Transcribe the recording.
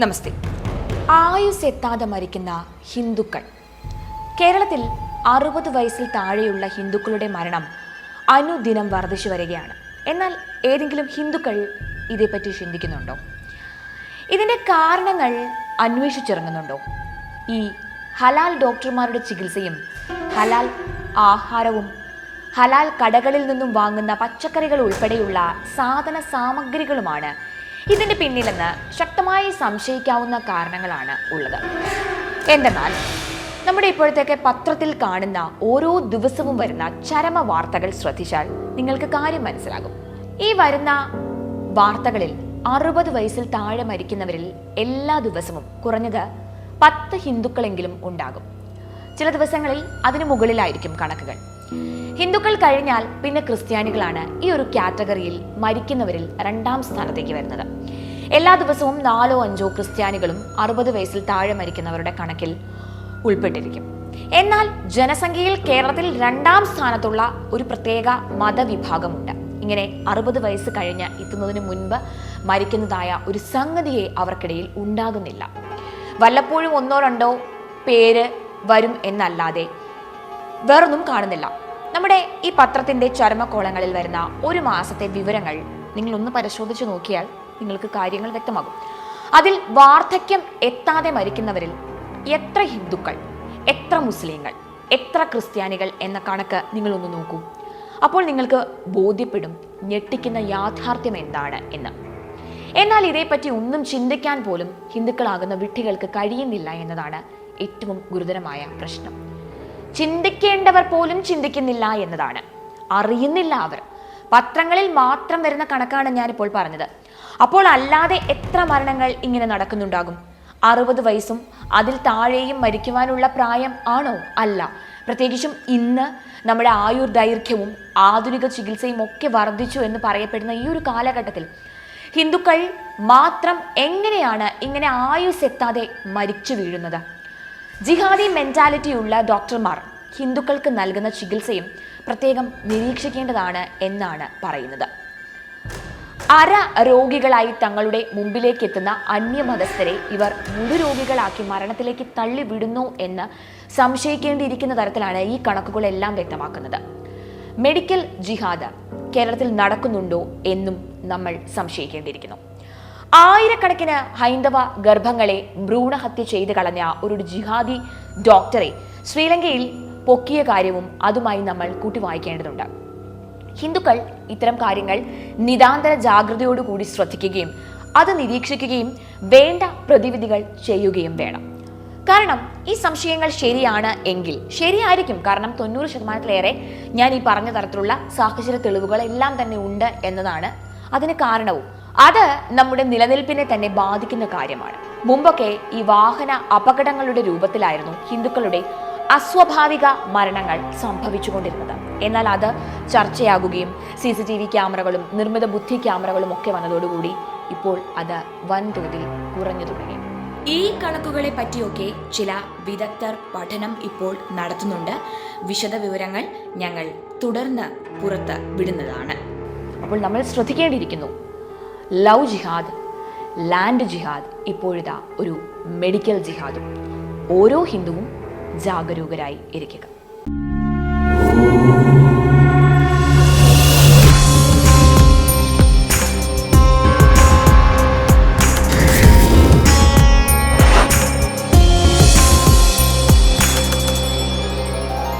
നമസ്തേ. ആയുസ് എത്താതെ മരിക്കുന്ന ഹിന്ദുക്കൾ. കേരളത്തിൽ അറുപത് വയസ്സിൽ താഴെയുള്ള ഹിന്ദുക്കളുടെ മരണം അനുദിനം വർദ്ധിച്ചു വരികയാണ്. എന്നാൽ ഏതെങ്കിലും ഹിന്ദുക്കൾ ഇതേപ്പറ്റി ചിന്തിക്കുന്നുണ്ടോ? ഇതിന്റെ കാരണങ്ങൾ അന്വേഷിച്ചിറങ്ങുന്നുണ്ടോ? ഈ ഹലാൽ ഡോക്ടർമാരുടെ ചികിത്സയും ഹലാൽ ആഹാരവും ഹലാൽ കടകളിൽ നിന്നും വാങ്ങുന്ന പച്ചക്കറികൾ ഉൾപ്പെടെയുള്ള സാധന സാമഗ്രികളുമാണ് ഇതിന്റെ പിന്നിലെന്ന് ശക്തമായി സംശയിക്കാവുന്ന കാരണങ്ങളാണ് ഉള്ളത്. എന്തെന്നാൽ നമ്മുടെ ഇപ്പോഴത്തേക്ക് പത്രത്തിൽ കാണുന്ന ഓരോ ദിവസവും വരുന്ന ചരമ വാർത്തകൾ ശ്രദ്ധിച്ചാൽ നിങ്ങൾക്ക് കാര്യം മനസ്സിലാകും. ഈ വരുന്ന വാർത്തകളിൽ അറുപത് വയസ്സിൽ താഴെ മരിക്കുന്നവരിൽ എല്ലാ ദിവസവും കുറഞ്ഞത് പത്ത് ഹിന്ദുക്കളെങ്കിലും ഉണ്ടാകും. ചില ദിവസങ്ങളിൽ അതിനു മുകളിലായിരിക്കും കണക്കുകൾ. ഹിന്ദുക്കൾ കഴിഞ്ഞാൽ പിന്നെ ക്രിസ്ത്യാനികളാണ് ഈ ഒരു കാറ്റഗറിയിൽ മരിക്കുന്നവരിൽ രണ്ടാം സ്ഥാനത്തേക്ക് വരുന്നത്. എല്ലാ ദിവസവും നാലോ അഞ്ചോ ക്രിസ്ത്യാനികളും അറുപത് വയസ്സിൽ താഴെ മരിക്കുന്നവരുടെ കണക്കിൽ ഉൾപ്പെട്ടിരിക്കും. എന്നാൽ ജനസംഖ്യയിൽ കേരളത്തിൽ രണ്ടാം സ്ഥാനത്തുള്ള ഒരു പ്രത്യേക മതവിഭാഗമുണ്ട്. ഇങ്ങനെ അറുപത് വയസ്സ് കഴിഞ്ഞ് എത്തുന്നതിന് മുൻപ് മരിക്കുന്നതായ ഒരു സംഗതിയെ അവർക്കിടയിൽ ഉണ്ടാകുന്നില്ല. വല്ലപ്പോഴും ഒന്നോ രണ്ടോ പേര് വരും എന്നല്ലാതെ വേറൊന്നും കാണുന്നില്ല. നമ്മുടെ ഈ പത്രത്തിന്റെ ചരമക്കോളങ്ങളിൽ വരുന്ന ഒരു മാസത്തെ വിവരങ്ങൾ നിങ്ങളൊന്ന് പരിശോധിച്ച് നോക്കിയാൽ നിങ്ങൾക്ക് കാര്യങ്ങൾ വ്യക്തമാകും. അതിൽ വാർദ്ധക്യം എത്താതെ മരിക്കുന്നവരിൽ എത്ര ഹിന്ദുക്കൾ എത്ര മുസ്ലിങ്ങൾ എത്ര ക്രിസ്ത്യാനികൾ എന്ന കണക്ക് നിങ്ങളൊന്ന് നോക്കൂ. അപ്പോൾ നിങ്ങൾക്ക് ബോധ്യപ്പെടും ഞെട്ടിക്കുന്ന യാഥാർത്ഥ്യം എന്താണ് എന്ന്. എന്നാൽ ഇതേപ്പറ്റി ഒന്നും ചിന്തിക്കാൻ പോലും ഹിന്ദുക്കളാകുന്ന വിട്ടികൾക്ക് കഴിയുന്നില്ല എന്നതാണ് ഏറ്റവും ഗുരുതരമായ പ്രശ്നം. ചിന്തിക്കേണ്ടവർ പോലും ചിന്തിക്കുന്നില്ല എന്നതാണ്. അറിയുന്നില്ല അവർ. പത്രങ്ങളിൽ മാത്രം വരുന്ന കണക്കാണ് ഞാനിപ്പോൾ പറഞ്ഞത്. അപ്പോൾ അല്ലാതെ എത്ര മരണങ്ങൾ ഇങ്ങനെ നടക്കുന്നുണ്ടാകും? അറുപത് വയസ്സും അതിൽ താഴെയും മരിക്കുവാനുള്ള പ്രായം ആണോ? അല്ല. പ്രത്യേകിച്ചും ഇന്ന് നമ്മുടെ ആയുർ ദൈർഘ്യവും ആധുനിക ചികിത്സയും ഒക്കെ വർദ്ധിച്ചു എന്ന് പറയപ്പെടുന്ന ഈ ഒരു കാലഘട്ടത്തിൽ ഹിന്ദുക്കൾ മാത്രം എങ്ങനെയാണ് ഇങ്ങനെ ആയുസ് എത്താതെ മരിച്ചു വീഴുന്നത്? ജിഹാദി മെന്റാലിറ്റിയുള്ള ഡോക്ടർമാർ ഹിന്ദുക്കൾക്ക് നൽകുന്ന ചികിത്സയും പ്രത്യേകം നിരീക്ഷിക്കേണ്ടതാണ് എന്നാണ് പറയുന്നത്. അര രോഗികളായി തങ്ങളുടെ മുമ്പിലേക്ക് എത്തുന്ന അന്യമതസ്ഥരെ ഇവർ മുഴുരോഗികളാക്കി മരണത്തിലേക്ക് തള്ളിവിടുന്നു എന്ന് സംശയിക്കേണ്ടിയിരിക്കുന്ന തരത്തിലാണ് ഈ കണക്കുകളെല്ലാം വ്യക്തമാക്കുന്നത്. മെഡിക്കൽ ജിഹാദ് കേരളത്തിൽ നടക്കുന്നുണ്ടോ എന്നും നമ്മൾ സംശയിക്കേണ്ടിയിരിക്കുന്നു. ആയിരക്കണക്കിന് ഹൈന്ദവ ഗർഭങ്ങളെ ഭ്രൂണഹത്യ ചെയ്ത് കളഞ്ഞ ഒരു ജിഹാദി ഡോക്ടറെ ശ്രീലങ്കയിൽ പൊക്കിയ കാര്യവും അതുമായി നമ്മൾ കൂട്ടി വായിക്കേണ്ടതുണ്ട് ഹിന്ദുക്കൾ ഇത്തരം കാര്യങ്ങൾ നിതാന്തര ജാഗ്രതയോടുകൂടി ശ്രദ്ധിക്കുകയും അത് നിരീക്ഷിക്കുകയും വേണ്ട പ്രതിവിധികൾ ചെയ്യുകയും വേണം. കാരണം ഈ സംശയങ്ങൾ ശരിയാണ് എങ്കിൽ ശരിയായിരിക്കും. കാരണം തൊണ്ണൂറ് ശതമാനത്തിലേറെ ഞാൻ ഈ പറഞ്ഞ തരത്തിലുള്ള സാഹചര്യ തെളിവുകൾ എല്ലാം തന്നെ ഉണ്ട് എന്നതാണ് അതിന് കാരണവും. അത് നമ്മുടെ നിലനിൽപ്പിനെ തന്നെ ബാധിക്കുന്ന കാര്യമാണ്. മുമ്പൊക്കെ ഈ വാഹന അപകടങ്ങളുടെ രൂപത്തിലായിരുന്നു ഹിന്ദുക്കളുടെ അസ്വാഭാവിക മരണങ്ങൾ സംഭവിച്ചുകൊണ്ടിരുന്നത്. എന്നാൽ അത് ചർച്ചയാകുകയും സി സി ടി വി ക്യാമറകളും നിർമ്മിത ബുദ്ധി ക്യാമറകളും ഒക്കെ വന്നതോടുകൂടി ഇപ്പോൾ അത് വൻതോതിൽ കുറഞ്ഞു തുടങ്ങി. ഈ കണക്കുകളെ പറ്റിയൊക്കെ ചില വിദഗ്ധർ പഠനം ഇപ്പോൾ നടത്തുന്നുണ്ട്. വിശദ വിവരങ്ങൾ ഞങ്ങൾ തുടർന്ന് പുറത്ത് വിടുന്നതാണ്. അപ്പോൾ നമ്മൾ ശ്രദ്ധിക്കേണ്ടിയിരിക്കുന്നു. ലവ് ജിഹാദ് ലാൻഡ് ജിഹാദ് ഇപ്പോഴിതാ ഒരു മെഡിക്കൽ ജിഹാദും. ഓരോ ഹിന്ദുവും ജാഗരൂകരായി ഇരിക്കുക.